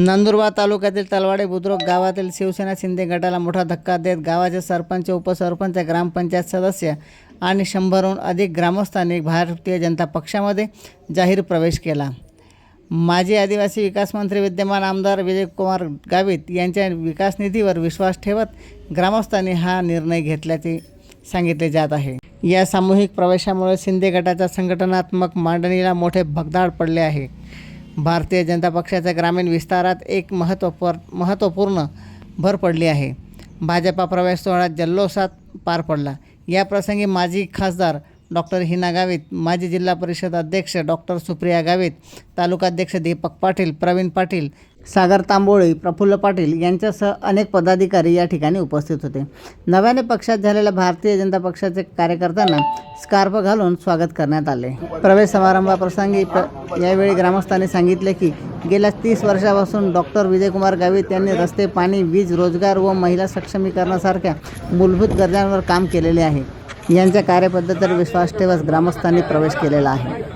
नंदुरबार तालुक्यातील तलवाडे बुद्रुक गावातील शिवसेना शिंदे गटाला मोठा धक्का देत गावाचे सरपंच उपसरपंच ग्रामपंचायत सदस्य आणि शंभरहून अधिक ग्रामस्थांनी भारतीय जनता पक्षामध्ये जाहीर प्रवेश केला. माजी आदिवासी विकास मंत्री विद्यमान आमदार विजयकुमार गावित यांच्या विकास निधीवर विश्वास ठेवत ग्रामस्थांनी हा निर्णय घेतल्याचे सांगितले जात आहे. या सामूहिक प्रवेशामुळे शिंदे गटाच्या संघटनात्मक मांडणीला मोठे भगदाड पडले आहे. भारतीय जनता पक्षाच्या ग्रामीण विस्तारात एक महत्त्वपूर महत्त्वपूर्ण भर पडली आहे. भाजपा प्रवेश सोहळा जल्लोषात पार पडला. या प्रसंगी माजी खासदार डॉक्टर हिना गावित माजी जिल्हा परिषद अध्यक्ष डॉक्टर सुप्रिया गावित तालुकाध्यक्ष दीपक पाटील प्रवीण पाटील सागर तांबोळी प्रफुल्ल पाटील यांच्यासह अनेक पदाधिकारी या ठिकाणी उपस्थित होते. नव्याने पक्षात झालेल्या भारतीय जनता पक्षाचे कार्यकर्त्यांना स्कार्फ घालून स्वागत करण्यात आले. प्रवेश समारंभाप्रसंगी प्र यावेळी ग्रामस्थांनी सांगितले की गेल्या तीस वर्षापासून डॉक्टर विजयकुमार गावित यांनी रस्ते पाणी वीज रोजगार व महिला सक्षमीकरणासारख्या मूलभूत गरजांवर काम केलेले आहे. यांच्या कार्यपद्धतीवर विश्वास ठेवत ग्रामस्थांनी प्रवेश केलेला आहे.